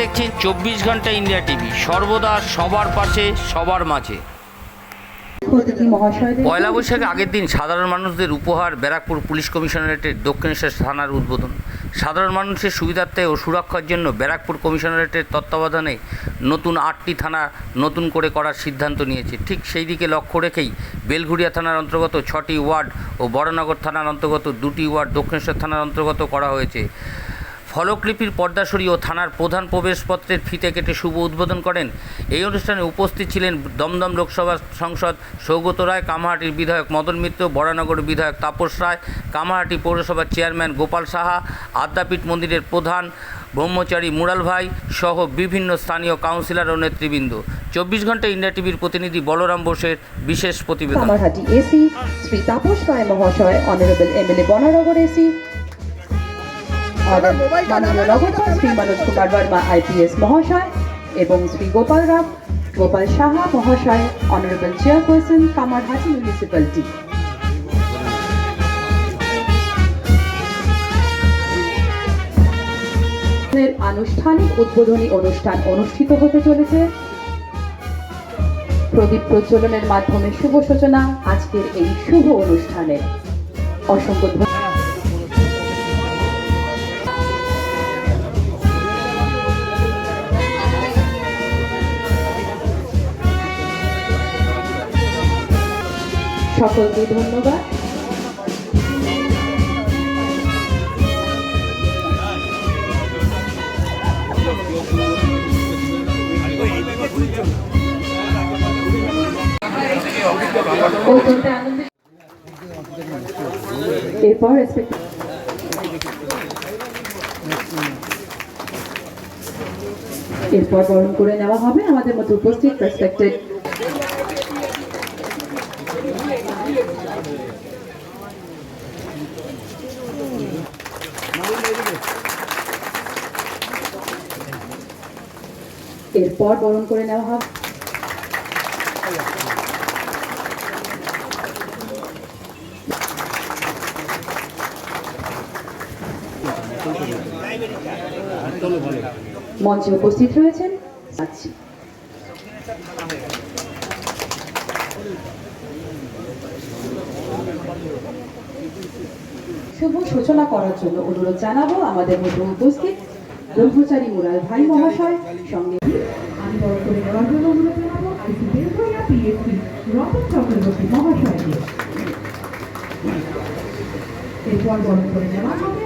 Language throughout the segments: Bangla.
দেখছেন চব্বিশ ঘণ্টা ইন্ডিয়া টিভি। সর্বদা সবার পাশে, সবার মাঝে। পয়লা বৈশাখে আগের দিন সাধারণ মানুষদের উপহার ব্যারাকপুর পুলিশ কমিশনারেটের দক্ষিণেশ্বর থানার উদ্বোধন। সাধারণ মানুষের সুবিধার্থে ও সুরক্ষার জন্য ব্যারাকপুর কমিশনারেটের তত্ত্বাবধানে নতুন আটটি থানা নতুন করে করার সিদ্ধান্ত নিয়েছে। ঠিক সেই দিকে লক্ষ্য রেখেই বেলঘুরিয়া থানার অন্তর্গত ছটি ওয়ার্ড ও বড়নগর থানার অন্তর্গত দুটি ওয়ার্ড দক্ষিণেশ্বর থানার অন্তর্গত করা হয়েছে। ফলকলিপির পর্দাসরী ও থানার প্রধান প্রবেশপত্রের ফিতে কেটে শুভ উদ্বোধন করেন। এই অনুষ্ঠানে উপস্থিত ছিলেন দমদম লোকসভা সংসদ সৌগত রায়, কামাহাটির বিধায়ক মদন মিত্র, বরানগর বিধায়ক তাপস রায়, কামাহাটি পৌরসভার চেয়ারম্যান গোপাল সাহা, আদ্যাপীঠ মন্দিরের প্রধান ব্রহ্মচারী মুরাল ভাই সহ বিভিন্ন স্থানীয় কাউন্সিলর ও নেতৃবৃন্দ। চব্বিশ ঘণ্টা ইন্ডিয়া টিভির প্রতিনিধি বলরাম বোসের বিশেষ প্রতিবেদন। এসি, শ্রী তাপস রায় মহাশয়, অনারেবল এসি মাননীয় নগরপাল শ্রী মনোজ কুমার বর্মা আইপিএস মহাশয় এবং শ্রী গোপাল রাম গোপাল সাহা মহাশয় অনারেবল চেয়ারপারসন কামারহাটি মিউনিসিপ্যালিটি আনুষ্ঠানিক উদ্বোধনী অনুষ্ঠান অনুষ্ঠিত হতে চলেছে। প্রদীপ প্রজ্বলনের মাধ্যমে শুভ সূচনা আজকের এই শুভ অনুষ্ঠানের অসংখ্য সকলকে ধন্যবাদ। এরপর এরপর বরণ করে নেওয়া হবে। আমাদের মধ্যে উপস্থিত রেসপেক্টেড এরপর বরণ করে নেওয়া হবে। মঞ্চে উপস্থিত রয়েছেন আছি শুভ সূচনা করার জন্য অনুরোধ জানাব আমাদের মধ্যে উপস্থিত ব্রহ্মচারী মুরাল ভাই মহাশয় সঙ্গে আমি বড় করে নেওয়ার জন্য অনুরোধ জানাব। আইসি বেলঘরিয়া পিএসসি রতন চক্রবর্তী মহাশয়কে এরপর বড় করে নেওয়া হবে।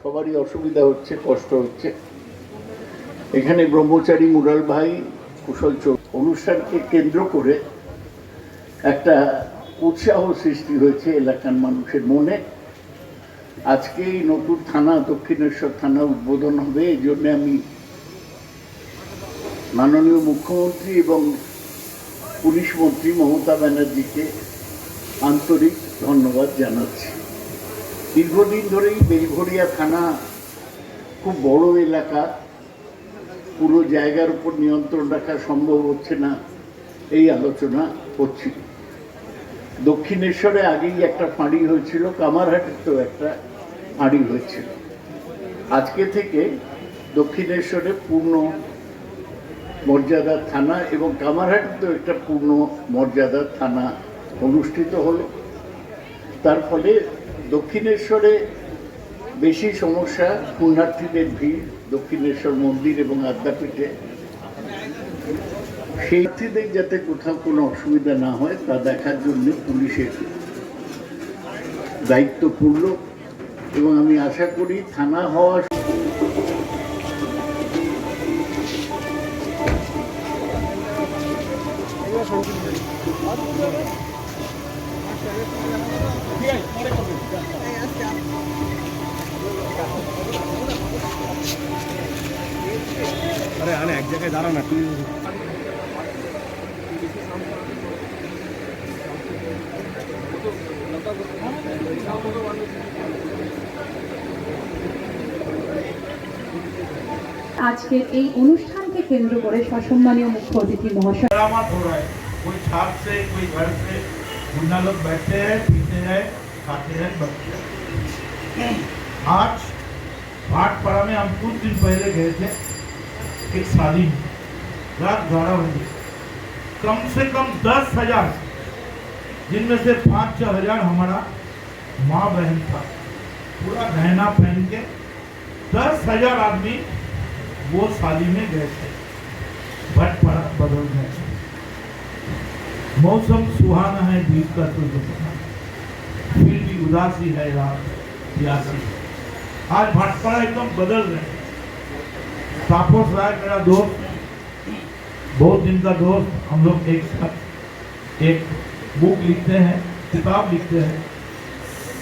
সবারই অসুবিধা হচ্ছে, কষ্ট হচ্ছে। এখানে ব্রহ্মচারী মুরাল ভাই কুশল চৌক অনুষ্ঠানকে কেন্দ্র করে একটা উৎসাহ সৃষ্টি হয়েছে এলাকার মানুষের মনে। আজকে এই নতুন থানা, দক্ষিণেশ্বর থানা উদ্বোধন হবে, এই জন্য আমি মাননীয় মুখ্যমন্ত্রী এবং পুলিশ মন্ত্রী মমতা ব্যানার্জিকে আন্তরিক ধন্যবাদ জানাচ্ছি। দীর্ঘদিন ধরেই বেলঘরিয়া থানা খুব বড় এলাকা, পুরো জায়গার উপর নিয়ন্ত্রণ রাখা সম্ভব হচ্ছে না, এই আলোচনা হচ্ছিল দক্ষিণেশ্বরে আগেই একটা ফাঁড়ি হয়েছিল কামারহাটের তো একটা ফাঁড়ি হয়েছিল আজকে থেকে দক্ষিণেশ্বরে পূর্ণ মর্যাদার থানা এবং কামারহাটেতেও একটা পূর্ণ মর্যাদার থানা অনুষ্ঠিত হলো। তার ফলে দক্ষিণেশ্বরে বেশি সমস্যা, পুণ্যার্থীদের ভিড়, দক্ষিণেশ্বর মন্দির এবং আদ্যাপীঠে। সেই প্রার্থীদের যাতে কোথাও কোনো অসুবিধা না হয়, তা দেখার জন্য পুলিশের দায়িত্বপূর্ণ। এবং আমি আশা করি থানা হওয়া আরে আরে এক জায়গায় দাঁড়া না আজকের এই অনুষ্ঠানকে কেন্দ্র করে সসম্মানীয় মুখ্য অতিথি মহাশয় करामात हो रहा है कोई छाप से कोई घर से मुन्ना लोग बैठते हैं पीते हैं खाते हैं बचते हैं आज भाटपाड़ा में हम कुछ दिन पहले गए थे एक शादी में रात ग्यारह बजे कम से कम दस हजार जिनमें से पाँच छः हजार हमारा माँ बहन था पूरा गहना पहन के दस हजार आदमी वो शादी में गए थे। भटपड़ा बदल गए। मौसम सुहाना है द्वीप का तो जो पता फिर भी उदासी है रात, प्यासी। आज भटपड़ा एकदम बदल रहे तापस राय मेरा दोस्त बहुत दिन का दोस्त, हम लोग एक साथ एक बुक लिखते हैं, किताब लिखते हैं।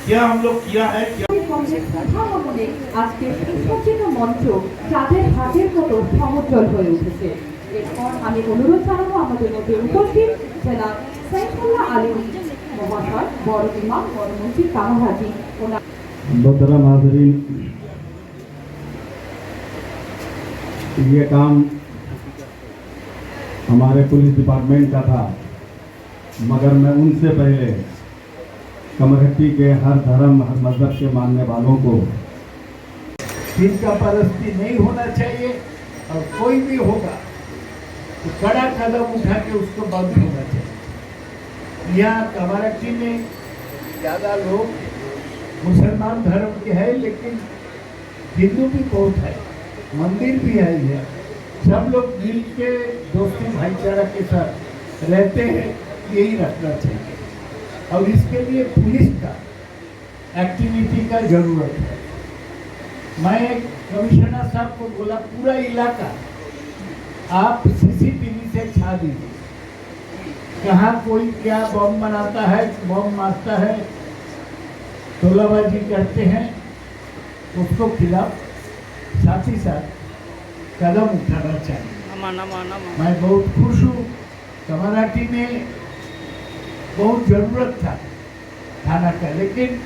क्या हम लोग किया है, क्या কংগ্রেস প্রধানমন্ত্রী আজকে সুসজ্জিত মঞ্চ চাঁদের হাটের মতো সমুজ্জ্বল হয়ে উঠেছে এরপর আমি অনুরোধ জানাবো আমাদের মধ্যে উপস্থিত জেলা সাইফুল্লাহ আলী মহাশয় বড় ইমাম বড় মসজিদ কামাহাজি ওনার मोहतरम हाजरीन ये काम हमारे पुलिस डिपार्टमेंट का था मगर मैं उनसे पहले कमरहट्टी के हर धर्म हर मज़हब के मानने वालों को इनका परस्ती नहीं होना चाहिए और कोई भी होगा तो कड़ा कदम उठा के उसको बंद होना चाहिए। यहाँ कमारटी में ज़्यादा लोग मुसलमान धर्म के हैं, लेकिन हिंदू भी बहुत है, मंदिर भी है। ये सब लोग मिल के दोस्ती भाईचारा के साथ रहते हैं, यही रखना चाहिए। और इसके लिए पुलिस का एक्टिविटी का ज़रूरत है। मैं कमिश्नर साहब को बोला पूरा इलाका आप सीसीटीवी से छा दीजिए। कहाँ कोई क्या बम बनाता है बम मारता है तोलाबाजी करते हैं उसको खिलाफ साथ ही साथ कदम उठाना चाहिए। मैं बहुत खुश हूँ। कमराटी में बहुत ज़रूरत था थाना का लेकिन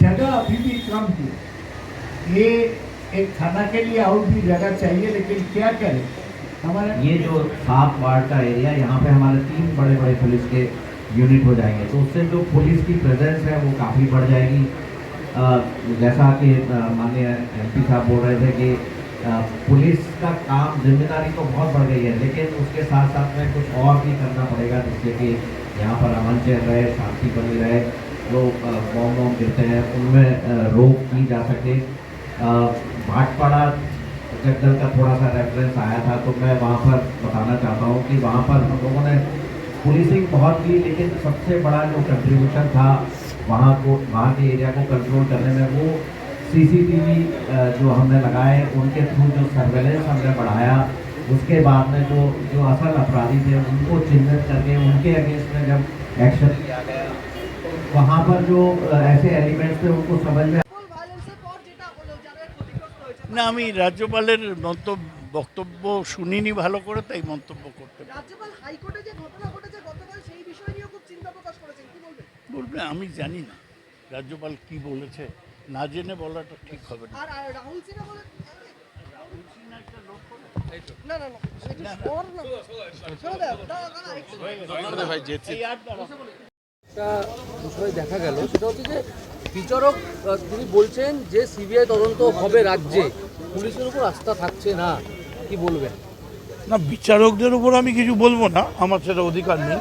जगह अभी भी कम थी। ये एक थाना के लिए और भी जगह चाहिए लेकिन क्या करें? हमारा ये जो सात वार्ड का एरिया यहाँ पे हमारे तीन बड़े बड़े पुलिस के यूनिट हो जाएँगे। तो उससे जो पुलिस की प्रेजेंस है वो काफ़ी बढ़ जाएगी। अ, जैसा कि माननीय एमपी साहब बोल रहे थे कि पुलिस का काम ज़िम्मेदारी तो बहुत बढ़ गई है लेकिन उसके साथ साथ में कुछ और भी करना पड़ेगा जिससे कि यहाँ पर अमन चैन रहे शांति बनी रहे जो बॉम्ब वॉम्ब गिरते हैं, उनमें रोक की जा सके। भाटपाड़ा जगदल का थोड़ा सा रेफरेंस आया था तो मैं वहाँ पर बताना चाहता हूँ कि वहाँ पर हम लोगों ने पुलिसिंग बहुत की, लेकिन सबसे बड़ा जो कंट्रीब्यूशन था वहाँ को, वहाँ के एरिया को कंट्रोल करने में, वो सीसीटीवी जो हमने लगाए, उनके थ्रू जो सर्वेलेंस हमने बढ़ाया उसके बाद में जो जो असल अपराधी थे उनको चिन्हित करके उनके अगेंस्ट में जब एक्शन लिया गया वहाँ पर जो अ, ऐसे एलिमेंट्स थे उनको समझ में না আমি রাজ্যপালের মন্তব্য বক্তব্য শুনিনি ভালো করে তাই মন্তব্য করতে পারি। রাজ্যপাল হাইকোর্টে যে ঘটনা ঘটেছে গতকাল সেই বিষয় নিয়েও খুব চিন্তা প্রকাশ করেছেন কি বলবেন বলবে আমি জানি না রাজ্যপাল কি বলেছে না জেনে বলাটা ঠিক হবে না আর আর রাহুল সিনহা বলে দেখা গেল। সেটা হচ্ছে যে বিচারক তিনি বলছেন যে সিবিআই তদন্ত হবে রাজ্যে। পুলিশের উপর আস্থা থাকছে না। কি বলবেন? না, বিচারকদের উপর আমি কিছু বলব না। আমার সেটা অধিকার নেই।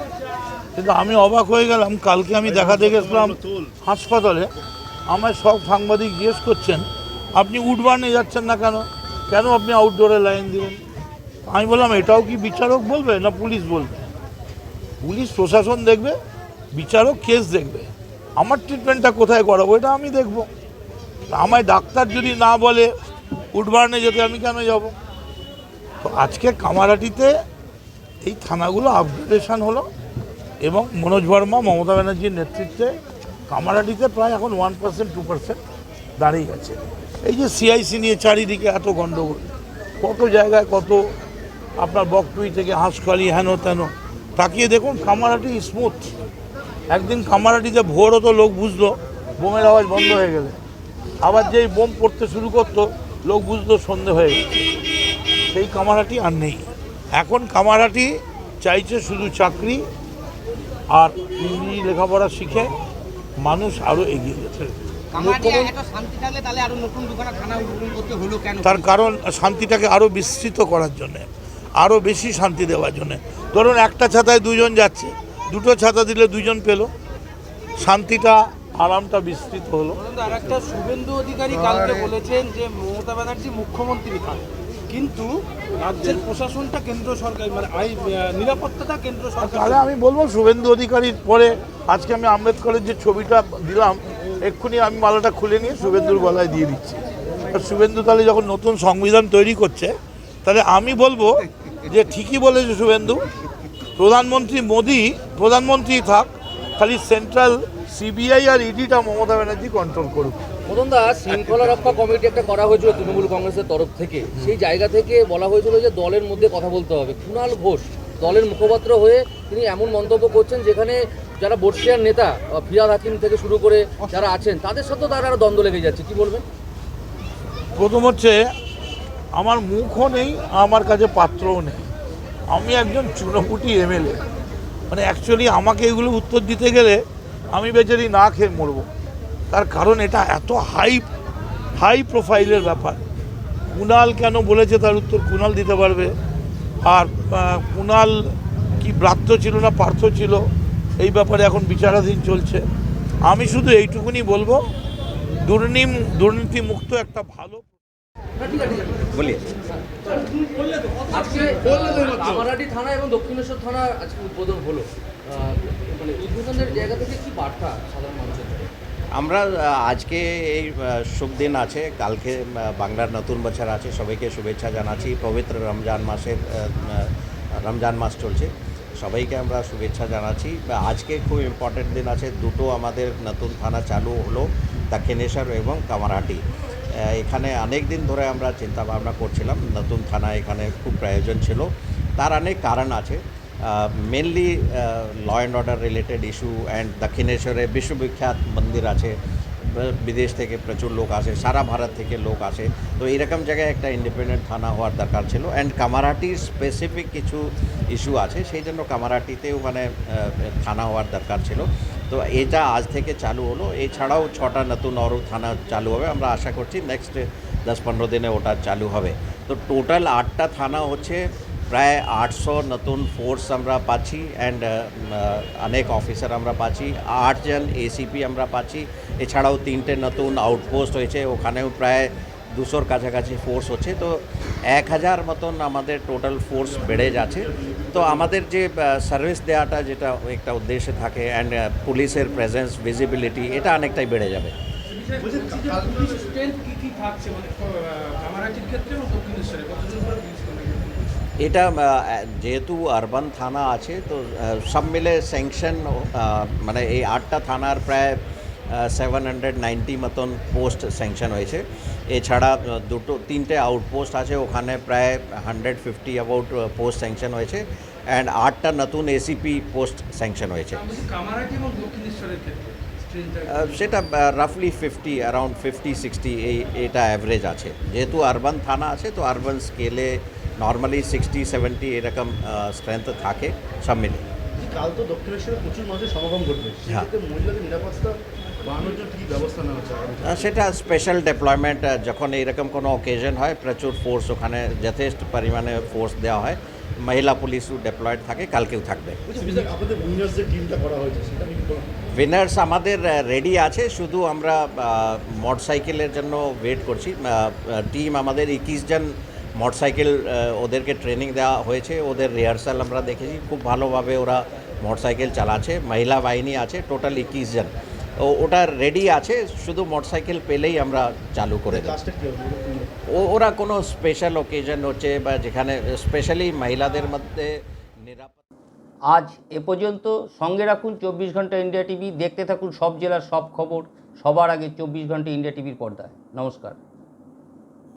কিন্তু আমি অবাক হয়ে গেলাম। কালকে আমি দেখাতে গেছিলাম হাসপাতালে। আমায় সব সাংবাদিক জিজ্ঞেস করছেন, আপনি উডবার্নে যাচ্ছেন না কেন? কেন আপনি আউটডোরে লাইন দিলেন? আমি বললাম, এটাও কি বিচারক বলবে না পুলিশ বলবে? পুলিশ প্রশাসন দেখবে, বিচারক কেস দেখবে। আমার ট্রিটমেন্টটা কোথায় করাবো, এটা আমি দেখব। আমায় ডাক্তার যদি না বলে উডবার্নে যেতে আমি কেন যাব? তো আজকে কামারাটিতে এই থানাগুলো আপগ্রেডেশন হলো এবং মনোজ বর্মা, মমতা ব্যানার্জির নেতৃত্বে কামারাটিতে প্রায় এখন ওয়ান পার্সেন্ট টু পার্সেন্ট দাঁড়িয়ে গেছে। এই যে সিআইসি নিয়ে চারিদিকে এত গণ্ডগোল কত জায়গায় কত আপনার বকটুই থেকে হাঁসখালি, হেন তেন। তাকিয়ে দেখুন কামারাটি স্মুথ একদিন কামারাটিতে ভোর হতো লোক বুঝলো, বোমের আওয়াজ বন্ধ হয়ে গেলে। আবার যেই বোম পড়তে শুরু করতো, লোক বুঝলো সন্ধে হয়ে গেছে। সেই কামারাটি আর নেই। এখন কামারাটি চাইছে শুধু চাকরি, আর ইংরেজি লেখাপড়া শিখে মানুষ আরও এগিয়ে যেতে মুখ্যমন্ত্রী শান্তি থাকলে তাহলে আরও নতুন দুখানা থানা উদ্বোধন করতে হলো কেন? তার কারণ শান্তিটাকে আরও বিস্তৃত করার জন্যে আরও বেশি শান্তি দেওয়ার জন্যে। ধরুন একটা ছাতায় দুজন যাচ্ছে দুটো ছাতা দিলে দুজন পেল। শান্তিটা আরামটা বিস্তৃত হলো। আর একটা শুভেন্দু অধিকারী কালকে বলেছেন যে মমতা ব্যানার্জি মুখ্যমন্ত্রী কিন্তু রাজ্যের প্রশাসনটা কেন্দ্র সরকার মানে আই নিরাপত্তাটা কেন্দ্র সরকার তাহলে আমি বলব শুভেন্দু অধিকারীর পরে আজকে আমি আম্বেদকরের যে ছবিটা দিলাম এক্ষুনি আমি মালাটা খুলে নিয়ে শুভেন্দুর গলায় দিয়ে দিচ্ছি। শুভেন্দু তাহলে যখন নতুন সংবিধান তৈরি করছে, তাহলে আমি বলব যে ঠিকই বলেছে শুভেন্দু। প্রধানমন্ত্রী মোদি, প্রধানমন্ত্রী থাক, খালি সেন্ট্রাল সিবিআই আর ইডিটা মমতা ব্যানার্জি কন্ট্রোল করুক। মদনদা শৃঙ্খলা রক্ষা কমিটি একটা করা হয়েছিল তৃণমূল কংগ্রেসের তরফ থেকে। সেই জায়গা থেকে বলা হয়েছিল যে দলের মধ্যে কথা বলতে হবে। কুণাল ঘোষ দলের মুখপাত্র হয়ে তিনি এমন মন্তব্য করছেন যেখানে যারা বর্ষিয়ার নেতা ফিরাদ হাকিম থেকে শুরু করে যারা আছেন, তাদের সাথেও তারা আরও দ্বন্দ্ব লেগে যাচ্ছে। কি বলবেন? প্রথম হচ্ছে, আমার মুখও নেই, আমার কাছে পাত্রও নেই। আমি একজন চুনোপুটি এমএলএ। মানে অ্যাকচুয়ালি আমাকে এগুলো উত্তর দিতে গেলে আমি বেচারি না খেয়ে মরবো। তার কারণ এটা এত হাই হাই প্রোফাইলের ব্যাপার। কুণাল কেন বলেছে তার উত্তর? কুণাল দিতে পারবে। আর কুণাল কি ব্রাত্য ছিল না পার্থ ছিল এই ব্যাপারে এখন বিচারাধীন চলছে। আমি শুধু এইটুকুনি বলব দুর্নীম দুর্নীতি মুক্ত একটা ভালো আজকে কামারহাটি থানা এবং দক্ষিণেশ্বর থানা আজকে উদ্বোধন হলো। মানে উদ্বোধনের জায়গা থেকে কি বার্তা সাধারণ? আমরা আজকে এই শুভ দিন আছে। কালকে বাংলার নতুন বছর আছে। সবাইকে শুভেচ্ছা জানাচ্ছি। পবিত্র রমজান মাসের রমজান মাস চলছে। সবাইকে আমরা শুভেচ্ছা জানাচ্ছি। আজকে খুব ইম্পর্টেন্ট দিন আছে। দুটো আমাদের নতুন থানা চালু হলো দক্ষিণেশ্বর এবং কামারহাটি। এখানে অনেক দিন ধরে আমরা চিন্তা ভাবনা করছিলাম। নতুন থানা এখানে খুব প্রয়োজন ছিল। তার অনেক কারণ আছে। Mainly law and order related issue and দক্ষিণেশ্বরে বিশ্ববিখ্যাত মন্দির আছে বিদেশ থেকে প্রচুর লোক আসে, সারা ভারত থেকে লোক আসে। তো এরকম জায়গায় একটা ইন্ডিপেন্ডেন্ট থানা হওয়ার দরকার ছিল অ্যান্ড কামারহাটির স্পেসিফিক কিছু ইস্যু আছে, সেই জন্য কামারহাটিতেও মানে থানা হওয়ার দরকার ছিল। তো এটা আজ থেকে চালু হলো, এছাড়াও ছটা নতুন আরও থানা চালু হবে, আমরা আশা করছি নেক্সট দশ পনেরো দিনে ওটা চালু হবে। তো টোটাল আটটা থানা হচ্ছে প্রায় আটশো নতুন ফোর্স আমরা পাচ্ছি অ্যান্ড অনেক অফিসার আমরা পাচ্ছি। আটজন এসিপি আমরা পাচ্ছি। এছাড়াও তিনটে নতুন আউটপোস্ট হয়েছে। ওখানেও প্রায় দুশোর কাছাকাছি ফোর্স হচ্ছে। তো এক হাজার মতন আমাদের টোটাল ফোর্স বেড়ে যাচ্ছে। তো আমাদের যে সার্ভিস দেওয়াটা যেটা একটা উদ্দেশ্যে থাকে অ্যান্ড পুলিশের প্রেজেন্স ভিজিবিলিটি এটা অনেকটাই বেড়ে যাবে। এটা যেহেতু আরবান থানা আছে তো সব মিলে স্যাংশন মানে এই আটটা থানার প্রায় সেভেন হান্ড্রেড নাইনটি মতন পোস্ট স্যাংশন হয়েছে। এছাড়া দুটো তিনটে আউটপোস্ট আছে ওখানে প্রায় hundred fifty about post sanction হয়েছে অ্যান্ড আটটা নতুন এসিপি পোস্ট স্যাংশন হয়েছে। সেটা রাফলি ফিফটি অ্যারাউন্ড ফিফটি সিক্সটি এই এটা অ্যাভারেজ আছে। যেহেতু আরবান থানা আছে তো আরবান স্কেলে নর্মালি সিক্সটি সেভেন্টি এরকম স্ট্রেংথ থাকে সব মিলে। কাল তো দক্ষিণেশ্বরে প্রচুর মানুষের সমাগম ঘটবে। সেক্ষেত্রে মহিলাদের নিরাপত্তা সেটা স্পেশাল ডেপ্লয়মেন্ট যখন এইরকম কোনো অকেশন হয় প্রচুর ফোর্স ওখানে যথেষ্ট পরিমাণে ফোর্স দেওয়া হয়। মহিলা পুলিশও ডেপ্লয়েড থাকে কালকেও থাকবে। উইনার্স উইনার্স আমাদের রেডি আছে শুধু আমরা মোটরসাইকেলের জন্য ওয়েট করছি। টিম আমাদের একুশ জন মোটরসাইকেল ওদেরকে ট্রেনিং দেওয়া হয়েছে। ওদের রিহার্সাল আমরা দেখেছি। খুব ভালোভাবে ওরা মোটরসাইকেল চালাচ্ছে। মহিলা বাহিনী আছে টোটাল একুশ জন। ও ওটা রেডি আছে শুধু মোটরসাইকেল পেলেই আমরা চালু করে দেবো। ওরা কোনো স্পেশাল ওকেজন হচ্ছে বা যেখানে স্পেশালি মহিলাদের মধ্যে নিরাপদ আজ এ পর্যন্ত সঙ্গে রাখুন চব্বিশ ঘণ্টা ইন্ডিয়া টিভি। দেখতে থাকুন সব জেলার সব খবর। সবার আগে চব্বিশ ঘণ্টা ইন্ডিয়া টিভির পর্দায়। নমস্কার।